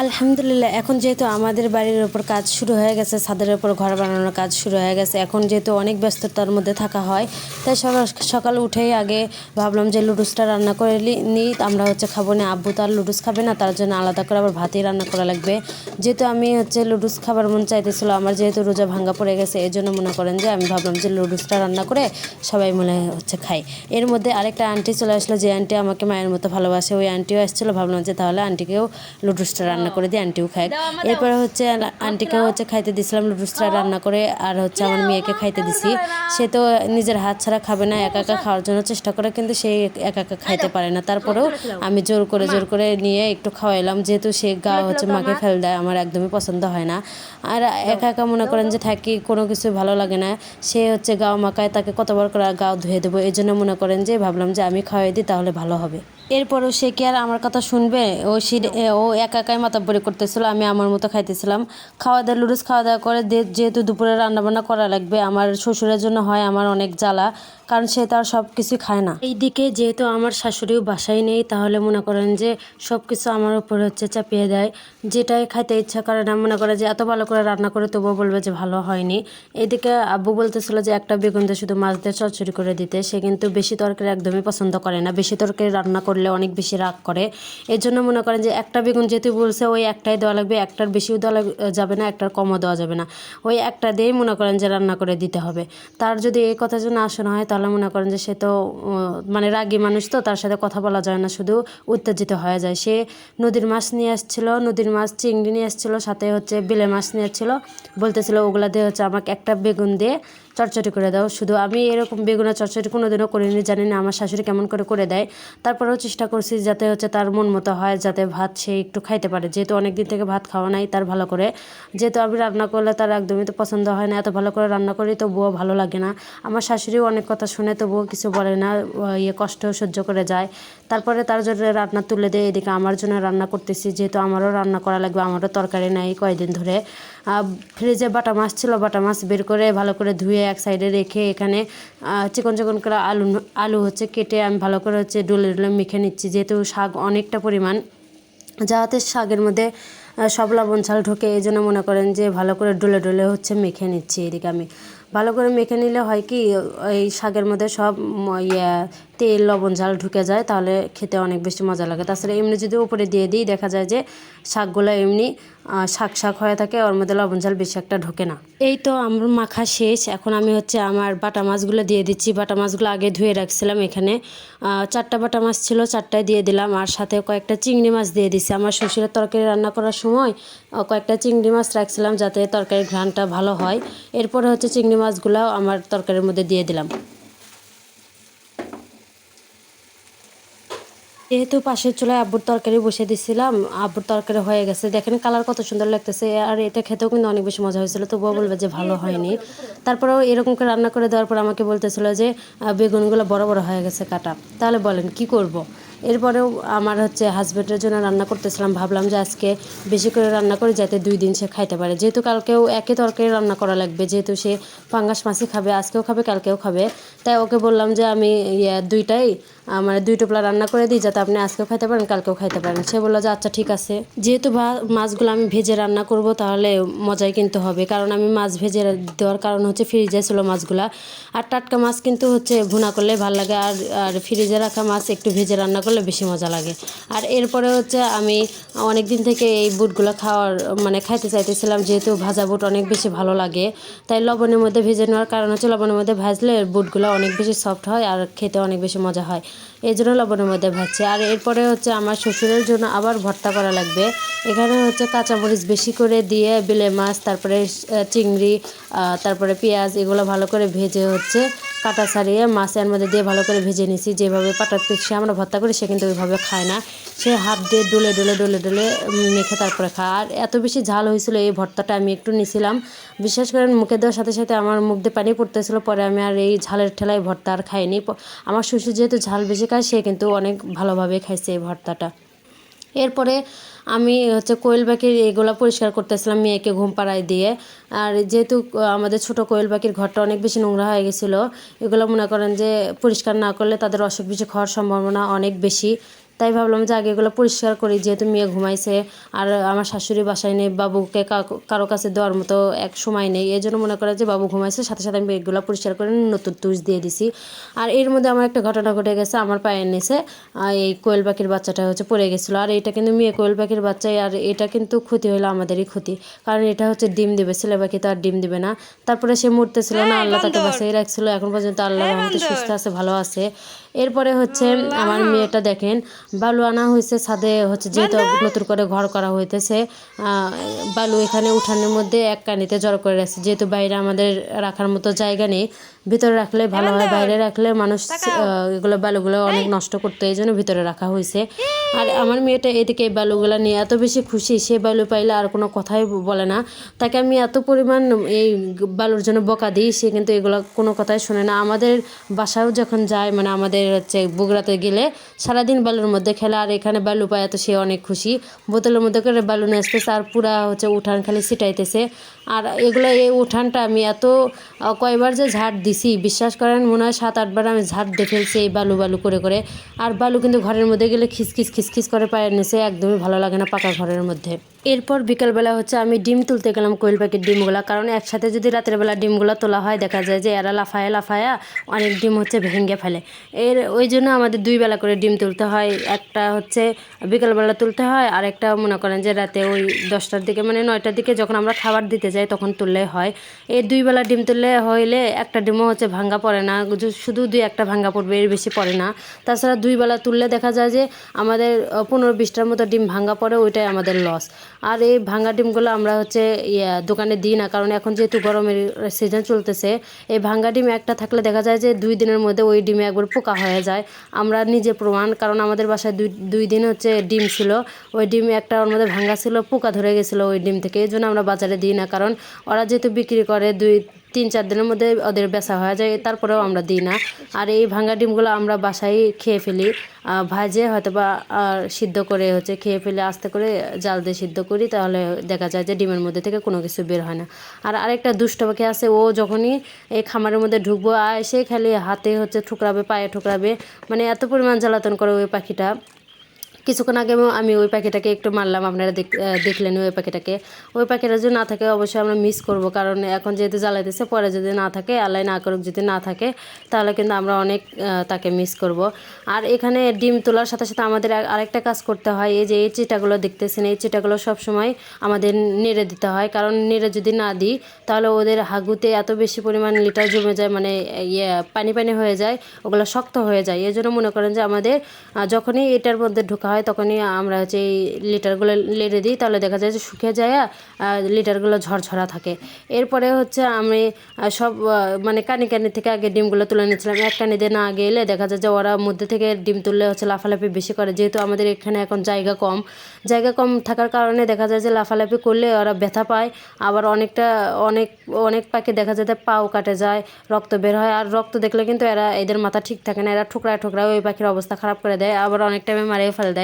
আলহামদুলিল্লাহ, এখন যেহেতু আমাদের বাড়ির ওপর কাজ শুরু হয়ে গেছে, ছাদের ওপর ঘর বানানোর কাজ শুরু হয়ে গেছে, এখন যেহেতু অনেক ব্যস্ততার মধ্যে থাকা হয়, তাই সকাল সকাল উঠেই আগে ভাবলাম যে লুডুসটা রান্না করে নিই, আমরা হচ্ছে খাব না, আব্বু তো আর লুডুস খাবে না, তার জন্য আলাদা করে আবার ভাতই রান্না করা লাগবে। যেহেতু আমি হচ্ছে লুডুস খাবার মন চাইতেছিল, আমার যেহেতু রোজা ভাঙ্গা পড়ে গেছে এই জন্য মনে করেন যে আমি ভাবলাম যে লুডুসটা রান্না করে সবাই মনে হচ্ছে খাই। এর মধ্যে আরেকটা আন্টি চলে আসলো, যে আন্টি আমাকে মায়ের মতো ভালোবাসে, ওই আন্টিও আসছিল, ভাবলাম যে তাহলে আন্টিকেও লুডুসটা রান্না করে দিই আন্টিও খায়। এরপরে হচ্ছে আন্টিকেও হচ্ছে খাইতে দিছিলাম লুডুসটা রান্না করে আর হচ্ছে আমার মেয়েকে খাইতে দিছি। সে তো নিজের হাত ছাড়া খাবে না একা একা খাওয়ার জন্য চেষ্টা করে কিন্তু সে একা একা খাইতে পারে না। তারপরেও আমি জোর করে জোর করে নিয়ে একটু খাওয়াইলাম। যেহেতু সে গা হচ্ছে মাকে ফেল দেয় আমার একদমই পছন্দ হয় না। আর একা একা মনে করেন যে থাকি কোনো কিছু ভালো লাগে না। সে হচ্ছে গাও মাকায় তাকে কতবার করে গাও ধুয়ে দেবো এই জন্য মনে করেন যে ভাবলাম যে আমি খাওয়াই দিই তাহলে ভালো হবে। এরপরও সে কি আর আমার কথা শুনবে? ও সি- ও একা একাই মাতাব্বরি করতেছিল, আমি আমার মতো খাইতেছিলাম। খাওয়া দাওয়া লুডুস খাওয়া দাওয়া করে যেহেতু দুপুরে রান্নাবান্না করা লাগবে, আমার শ্বশুরের জন্য হয় আমার অনেক জ্বালা, কারণ সে তার সব কিছু খায় না। এইদিকে যেহেতু আমার শাশুড়িও বাসায় নেই, তাহলে মনে করেন যে সব কিছু আমার উপরে হচ্ছে চাপিয়ে দেয়। যেটাই খাইতে ইচ্ছা করে না, মনে করে যে এত ভালো করে রান্না করে তবুও বলবে যে ভালো হয়নি। এদিকে আব্বু বলতেছিল যে একটা বেগুন দিয়ে শুধু মাছ দিয়ে চচ্চড়ি করে দিতে, সে কিন্তু বেশি তরকারি একদমই পছন্দ করে না। বেশি তরকারি রান্না করলে অনেক বেশি রাগ করে। এর জন্য মনে করেন যে একটা বেগুন যেহেতু বলছে ওই একটাই দেওয়া লাগবে, একটার বেশিও দেওয়া যাবে না, একটার কমও দেওয়া যাবে না। ওই একটা দিয়েই মনে করেন যে রান্না করে দিতে হবে। তার যদি এই কথা জন্য আসা হয়, তাহলে মনে করেন যে সে তো মানে রাগী মানুষ তো, তার সাথে কথা বলা যায় না, শুধু উত্তেজিত হয়ে যায়। সে নদীর মাছ নিয়ে আসছিল, নদীর মাছ চিংড়ি নিয়ে আসছিল, সাথে হচ্ছে বিলে মাছ নিয়ে আসছিল, বলতেছিল ওগুলা দিয়ে হচ্ছে আমাকে একটা বেগুন দিয়ে চটচটি করে দাও। শুধু আমি এরকম বেগুনের চটচটি কোনোদিনও করিনি, জানি না আমার শাশুড়ি কেমন করে করে দেয়। তারপরেও চেষ্টা করছি যাতে হচ্ছে তার মন মতো হয়, যাতে ভাত সে একটু খাইতে পারে। যেহেতু অনেক দিন থেকে ভাত খাওয়া নাই তার ভালো করে। যেহেতু আমি রান্না করলে তার একদমই তো পছন্দ হয় না, এত ভালো করে রান্না করি তো তবুও ভালো লাগে না। আমার শাশুড়িও অনেক কথা শুনে তবুও কিছু বলে না ইয়ে কষ্ট সহ্য করে যায়। তারপরে তার জন্য রান্না তুলে দেয়, এদিকে আমার জন্য রান্না করতেছি, যেহেতু আমারও রান্না করা লাগবে, আমারও তরকারি নাই কয়দিন ধরে। ফ্রিজে বাটা মাছ ছিল, বাটা মাছ বের করে ভালো করে ধুয়ে এক সাইডে রেখে এখানে চিকন চিকন করে আলু আলু হচ্ছে কেটে আমি ভালো করে হচ্ছে ডলে ডলে মেখে নিচ্ছি। যেহেতু শাক অনেকটা পরিমাণ, যাতে শাকের মধ্যে সব লবণ ঝাল ঢোকে, এই জন্য মনে করেন যে ভালো করে ডলে ডলে হচ্ছে মেখে নিচ্ছি এদিকে আমি। ভালো করে মেখে নিলে হয় কি, এই শাকের মধ্যে সব ইয়া তেল, লবণ, ঝাল ঢুকে যায়, তাহলে খেতে অনেক বেশি মজা লাগে। তাছাড়া এমনি যদি উপরে দিয়ে দিই, দেখা যায় যে শাকগুলো এমনি শাক শাক হয়ে থাকে, ওর মধ্যে লবণ, ঝাল বেশি একটা ঢোকে না। এই তো আমার মাখা শেষ। এখন আমি হচ্ছে আমার বাটা মাছগুলো দিয়ে দিচ্ছি। বাটা মাছগুলো আগে ধুয়ে রাখছিলাম এখানে। চারটা বাটা মাছ ছিল, চারটায় দিয়ে দিলাম। আর সাথে কয়েকটা চিংড়ি মাছ দিয়ে দিচ্ছি আমার শ্বশুরের তরকারি রান্না করার সময় কয়েকটা চিংড়ি মাছ রাখছিলাম যাতে তরকারির ঘ্রাণটা ভালো হয়। এরপরে হচ্ছে চিংড়ি মাছগুলো আমার তরকারির মধ্যে দিয়ে দিলাম। যেহেতু পাশের চুলায় আব্বুর তরকারি বসে দিছিলাম, আব্বুর তরকারি হয়ে গেছে। দেখেন কালার কত সুন্দর লাগতেছে, আর এটা খেতেও কিন্তু অনেক বেশি মজা হয়েছিল, তবুও বলবে যে ভালো হয়নি। তারপরেও এরকম করে রান্না করে দেওয়ার পর আমাকে বলতেছিল যে বেগুনগুলো বড় বড় হয়ে গেছে, কাটা। তাহলে বলেন, কি করব। এরপরেও আমার হচ্ছে হাজব্যান্ডের জন্য রান্না করতেছিলাম, ভাবলাম যে আজকে বেশি করে রান্না করে যাতে দুই দিন সে খাইতে পারে। যেহেতু কালকেও একই তরকারি রান্না করা লাগবে, যেহেতু সে পাঙ্গাস মাছই খাবে, আজকেও খাবে, কালকেও খাবে। তাই ওকে বললাম যে, আমি ইয়ে দুইটাই আহ, মানে দুই টোপলা রান্না করে দিই যাতে আপনি আজকেও খাইতে পারেন কালকেও খাইতে পারেন। সে বলল যে আচ্ছা ঠিক আছে। যেহেতু মাছগুলো আমি ভেজে রান্না করব তাহলে মজাই কিন্তু হবে। কারণ আমি মাছ ভেজে দেওয়ার কারণ হচ্ছে ফ্রিজে ছিল মাছগুলা। আর টাটকা মাছ কিন্তু হচ্ছে ভুনা করলে ভালো লাগে আর আর ফ্রিজে রাখা মাছ একটু ভেজে রান্না করলে বেশি মজা লাগে। আর এরপরে হচ্ছে আমি অনেক দিন থেকে এই বুটগুলো খাওয়ার মানে খাইতে চাইতেছিলাম যেহেতু ভাজা বুট অনেক বেশি ভালো লাগে। তাই লবণের মধ্যে ভেজে নেওয়ার কারণ হচ্ছে লবণের মধ্যে ভাজলে বুটগুলো অনেক বেশি সফট হয় আর খেতে অনেক বেশি মজা হয়। এই জন্য লবণের মধ্যে ভাজছি। আর এরপরে হচ্ছে আমার শ্বশুরের জন্য আবার ভর্তা করা লাগবে। এখানে হচ্ছে কাঁচামরিচ বেশি করে দিয়ে বেলে মাছ, তারপরে চিংড়ি তারপরে পেঁয়াজ, এগুলো ভালো করে ভেজে হচ্ছে কাটা ছাড়িয়ে মাছের মধ্যে দিয়ে ভালো করে ভেজে নিছি। যেভাবে পাটার পিঠে আমরা ভর্তা করি, সে কিন্তু ওইভাবে খায় না। সে হাত দিয়ে ডলে ডলে ডলে ডলে মেখে তারপরে খায়। আর এত বেশি ঝাল হয়েছিল এই ভর্তাটা আমি একটু নিছিলাম। বিশ্বাস করেন মুখে দেওয়ার সাথে সাথে আমার মুখ দিয়ে পানি পড়তেছিল, পরে আমি আর এই ঝালের ঠেলায় ভর্তা আর খাইনি। আমার শ্বশুর যেহেতু ঝাল বেশি খায়, সে কিন্তু অনেক ভালোভাবে খাইছে এই ভর্তাটা। এরপরে আমি হচ্ছে কোয়েল পাখির এগুলো পরিষ্কার করতেছিলাম মেয়েকে ঘুম পাড়ায় দিয়ে। আর যেহেতু আমাদের ছোট কোয়েল পাখির ঘরটা অনেক বেশি নোংরা হয়ে গেছিল, এগুলো মনে করেন যে পরিষ্কার না করলে তাদের অসুখ বিসুখ হওয়ার সম্ভাবনা অনেক বেশি। তাই ভাবলাম যে আগে এগুলো পরিষ্কার করি যেহেতু মেয়ে ঘুমাইছে আর আমার শাশুড়ি বাসায় নেই বাবুকে কারও কাছে দেওয়ার মতো এক সময় নেই। এই জন্য মনে করে যে বাবু ঘুমাইছে সাথে সাথে আমি এগুলো পরিষ্কার করে নতুন তুষ দিয়ে দিছি। আর এর মধ্যে আমার একটা ঘটনা ঘটে গেছে আমার পায়ের নিচে এই কোয়েল পাখির বাচ্চাটা হচ্ছে পড়ে গেছিল। আর এটা কিন্তু মেয়ে কোয়েল পাখির বাচ্চাই আর এটা কিন্তু ক্ষতি হলো আমাদেরই ক্ষতি। কারণ এটা হচ্ছে ডিম দেবে ছেলে পাখি তো আর ডিম দেবে না। তারপরে সে মরতেছিল না আল্লাহ তাকে বাঁচিয়ে রাখছিল এখন পর্যন্ত আল্লাহ রহমতে সুস্থ আছে ভালো আছে। এরপরে হচ্ছে আমার মেয়েটা দেখেন বালু আনা হয়েছে ছাদে হচ্ছে যেহেতু নতুন করে ঘর করা হইতেছে আহ, বালু এখানে উঠানের মধ্যে এক কানিতে জড়ো করে রাখছে যেহেতু বাইরে আমাদের রাখার মতো জায়গা নেই ভিতরে রাখলে ভালো হয় বাইরে রাখলে মানুষ এগুলো বালুগুলো অনেক নষ্ট করতো এই জন্য ভিতরে রাখা হয়েছে। আর আমার মেয়েটা এদিকে এই বালুগুলো নিয়ে এত বেশি খুশি সে বালু পাইলে আর কোনো কথাই বলে না। তাকে আমি এত পরিমাণ এই বালুর জন্য বকা দিই সে কিন্তু এগুলো কোনো কথাই শোনে না। আমাদের বাসাও যখন যায় মানে আমাদের হচ্ছে বগুড়াতে গেলে সারাদিন বালুর মধ্যে খেলে আর এখানে বালু পায় তো সে অনেক খুশি। বোতলের মধ্যে করে বালু নিয়ে আসতেছে আর পুরা হচ্ছে উঠান খালি ছিটাইতেছে। আর এগুলো এই উঠানটা আমি এত কয়বার যে ঝাড় দিছি, বিশ্বাস করেন, মনে হয় সাত, আটবার আমি ঝাড় দিয়ে ফেলছি এই বালু বালু করে করে। আর বালু কিন্তু ঘরের মধ্যে গেলে খিসখিস খিসখিস করে পায়ের নিচে একদমই ভালো লাগে না পাকা ঘরের মধ্যে। এরপর বিকালবেলা হচ্ছে আমি ডিম তুলতে গেলাম কোয়েল পাখির ডিমগুলো, কারণ একসাথে যদি রাতের বেলা ডিমগুলো তোলা হয়, দেখা যায় যে এরা লাফায়া লাফায়া অনেক ডিম হচ্ছে ভেঙে ফেলে। এর, ওই জন্য আমাদের দুই বেলা করে ডিম তুলতে হয়, একটা হচ্ছে বিকালবেলা তুলতে হয় আর একটা মনে করেন যে রাতে ওই দশটার দিকে মানে নয়টার দিকে যখন আমরা খাবার দিতে যাই তখন তুললে হয়। এই দুই বেলা ডিম তুললে হইলে একটা ডিমও হচ্ছে ভাঙ্গা পড়ে না। শুধু দুই একটা ভাঙ্গা পড়বে, এর বেশি পড়ে না। তাছাড়া দুই বেলা তুললে দেখা যায় যে আমাদের পনেরো বিশটার মতো ডিম ভাঙ্গা পড়ে, ওইটাই আমাদের লস আর এই ভাঙ্গা ডিমগুলো আমরা হচ্ছে দোকানে দিই না। কারণ এখন যেহেতু গরমের সিজন চলতেছে, এই ভাঙ্গা ডিম একটা থাকলে দেখা যায় যে দুই দিনের মধ্যে ওই ডিমে একবার পোকা হয়ে যায়। আমরা নিজে প্রমাণ, কারণ আমাদের বাসায় দুই দুই দিন হচ্ছে ডিম ছিল। ওই ডিম একটা ওর মধ্যে ভাঙ্গা ছিল, পোকা ধরে গেছিল ওই ডিম থেকে। এই জন্য আমরা বাজারে দিই না। কারণ ওরা যেহেতু বিক্রি করে দুই, তিন, চার দিনের মধ্যে ওদের বেচা হয়ে যায়, তারপরেও আমরা দিই না। আর এই ভাঙ্গা ডিমগুলো আমরা বাসায় খেয়ে ফেলি ভাজে হয়তো বা সিদ্ধ করে হচ্ছে খেয়ে ফেলে আস্তে করে জাল দিয়ে সিদ্ধ করি, তাহলে দেখা যায় যে ডিমের মধ্যে থেকে কোনো কিছু বের হয় না। আর আরেকটা দুষ্ট পাখি আছে, ও যখনই এই খামারের মধ্যে ঢুকবো আর সে খালি হাতে হচ্ছে ঠুকরাবে, পায়ে ঠুকরাবে মানে এত পরিমাণ জ্বালাতন করে ওই পাখিটা। কিছুক্ষণ আগে আমি ওই পাখিটাকে একটু মারলাম, আপনারা দেখ- দেখলেন ওই পাখিটাকে। ওই পাখিটা যদি না থাকে অবশ্যই আমরা মিস করব, কারণ এখন যেহেতু জ্বালাইতেছে, পরে যদি না থাকে আল্লাহ না করুক, যদি না থাকে, তাহলে কিন্তু আমরা অনেক তাকে মিস করব। আর এখানে ডিম তোলার সাথে সাথে আমাদের আরেকটা কাজ করতে হয়, এই যে এই চিটাগুলো দেখতেছেন, এই চিটাগুলো সবসময় আমাদের নেড়ে দিতে হয়। কারণ নেড়ে যদি না দিই, তাহলে ওদের হাগুতে এত বেশি পরিমাণ লিটার জমে যায় মানে ইয়ে পানি পানি হয়ে যায়, ওগুলো শক্ত হয়ে যায়। এই জন্য মনে করেন যে আমাদের যখনই এটার মধ্যে ঢোকা হয়, তখনই আমরা হচ্ছে এই লিটারগুলো লেড়ে দিই, তাহলে দেখা যায় যে শুকিয়ে যায় আর লিটারগুলো ঝরঝরা থাকে। এরপরে হচ্ছে আমি সব মানে কানি কানি থেকে আগে ডিমগুলো তুলে নিয়েছিলাম। এক কানি দিয়ে না আগে এলে দেখা যায় যে ওরা মধ্যে থেকে ডিম তুললে হচ্ছে লাফালাফি বেশি করে। যেহেতু আমাদের এখানে এখন জায়গা কম জায়গা কম থাকার কারণে দেখা যায় যে লাফালাফি করলে ওরা ব্যথা পায়। আবার অনেকটা, অনেক অনেক পাখি দেখা যায় পাও কাটে যায়, রক্ত বের হয়। আর রক্ত দেখলে কিন্তু এরা, এদের মাথা ঠিক থাকে না। এরা ঠুকরায় ঠুকরায় ওই পাখির অবস্থা খারাপ করে দেয়। আবার অনেক টাইমে মারিয়ে ফেলে দেয়।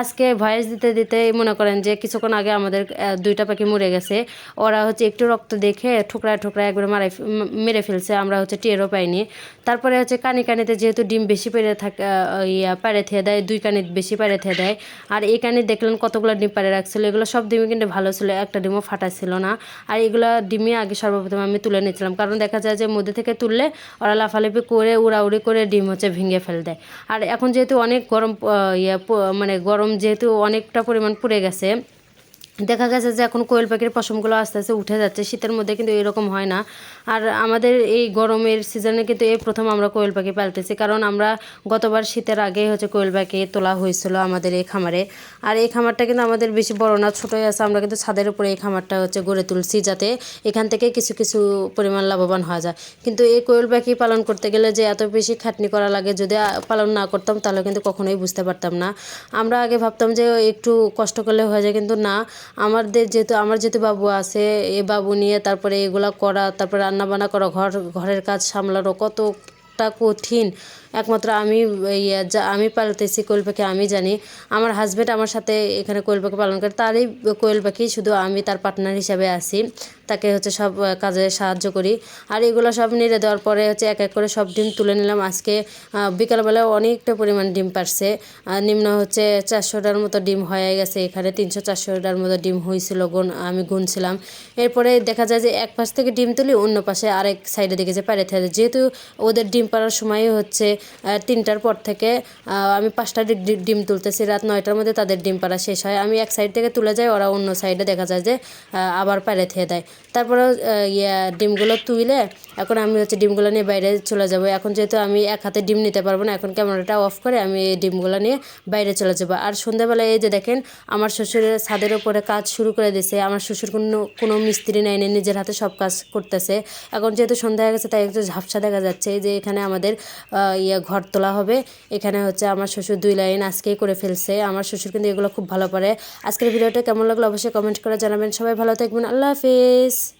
আজকে ভয়েস দিতে দিতে মনে করেন যে কিছুক্ষণ আগে আমাদের দুইটা পাখি মরে গেছে। ওরা হচ্ছে একটু রক্ত দেখে ঠুকরায় ঠুকরায় একবার মারাই মেরে ফেলছে। আমরা হচ্ছে টেরও পাইনি। তারপরে হচ্ছে কানি কানিতে যেহেতু ডিম বেশি পেরে থাকে ইয়া পারে থেয়ে দেয়, দুই কানি বেশি পারে থেয়ে দেয়। আর এই কানি দেখলেন কতগুলো ডিম পারে রাখছিল। এগুলো সব ডিমই কিন্তু ভালো ছিল, একটা ডিমও ফাটা ছিল না। আর এগুলো ডিমই আগে সর্বপ্রথম আমি তুলে নিয়েছিলাম। কারণ দেখা যায় যে মধ্যে থেকে তুললে ওরা লাফালাফি করে, উড়াউড়ি করে ডিম হচ্ছে ভেঙে ফেলে দেয়। আর এখন যেহেতু অনেক গরম ইয়া মানে গরম যেহেতু অনেকটা পরিমাণ পড়ে গেছে দেখা গেছে যে এখন কোয়েল পাখির পশমগুলো আস্তে আস্তে উঠে যাচ্ছে, শীতের মধ্যে কিন্তু এরকম হয় না। আর আমাদের এই গরমের সিজনে কিন্তু এই প্রথম আমরা কোয়েল পাখি পালতেছি, কারণ আমরা গতবার শীতের আগে হচ্ছে কোয়েল পাখি তোলা হয়েছিল আমাদের এই খামারে। আর এই খামারটা কিন্তু আমাদের বেশি বড় না, ছোটোই আছে, আমরা কিন্তু ছাদের উপরে এই খামারটা হচ্ছে গড়ে তুলছি যাতে এখান থেকে কিছু কিছু পরিমাণ লাভবান হওয়া যায়। কিন্তু এই কোয়েল পাখি পালন করতে গেলে যে এত বেশি খাটনি করা লাগে, যদি পালন না করতাম তাহলে কিন্তু কখনোই বুঝতে পারতাম না। আমরা আগে ভাবতাম যে একটু কষ্ট করলে হয়ে যায়, কিন্তু না আমাদের যেহেতু, আমার যেহেতু বাবু আছে, এ বাবু নিয়ে তারপরে এগুলা করা, তারপরে রান্নাবান্না করা, ঘর, ঘরের কাজ সামলানো কতটা কঠিন। একমাত্র আমি, ইয়া, যা, আমি পালতেছি কোয়েল পাখি, আমি জানি। আমার হাজব্যান্ড আমার সাথে এখানে কোয়েল পাখি পালন করে, তারই কোয়েল পাখি, শুধু আমি তার পার্টনার হিসাবে আছি। তাকে হচ্ছে সব কাজে সাহায্য করি। আর এগুলো সব নেড়ে দেওয়ার পরে হচ্ছে এক এক করে সব ডিম তুলে নিলাম। আজকে বিকালবেলা অনেকটা পরিমাণ ডিম পারছে। নিম্ন হচ্ছে চারশোটার মতো ডিম হয়ে গেছে এখানে তিনশো চারশোটার মতো ডিম হয়েছিল গুণ, আমি গুনছিলাম। এরপরে দেখা যায় যে এক পাশ থেকে ডিম তুলি, অন্য পাশে আরেক সাইডে দেখে যে থাকে। যেহেতু ওদের ডিম পাড়ার সময় হচ্ছে তিনটার পর থেকে আমি পাঁচটা ডিম তুলতেছি। রাত নয়টার মধ্যে তাদের ডিম পাড়া শেষ হয়। আমি এক সাইড থেকে তুলে যাই, ওরা অন্য সাইডে দেখা যায় যে আবার পারে থেয়ে দেয়। তারপরে ইয়া, ডিমগুলো তুলে এখন আমি হচ্ছে ডিমগুলো নিয়ে বাইরে চলে যাব। এখন যেহেতু আমি এক হাতে ডিম নিতে পারব না, এখন ক্যামেরাটা অফ করে আমি এই ডিমগুলো নিয়ে বাইরে চলে যাব। আর সন্ধ্যাবেলা এই যে দেখেন, আমার শ্বশুরের ছাদের ওপরে কাজ শুরু করে দিয়েছে আমার শ্বশুর কোনো কোনো মিস্ত্রি নেয়নি নিজের হাতে সব কাজ করতেছে। এখন যেহেতু সন্ধ্যা হয়ে গেছে, তাই একটু ঝাপসা দেখা যাচ্ছে যে, এখানে আমাদের ইয়ে ঘর তোলা হবে। এখানে হচ্ছে আমার শ্বশুর দুই লাইন আজকেই করে ফেলছে। আমার শ্বশুর কিন্তু এগুলো খুব ভালো পারে। আজকের ভিডিওটা কেমন লাগল অবশ্যই কমেন্ট করে জানাবেন। সবাই ভালো থাকবেন। আল্লাহ হাফিজ।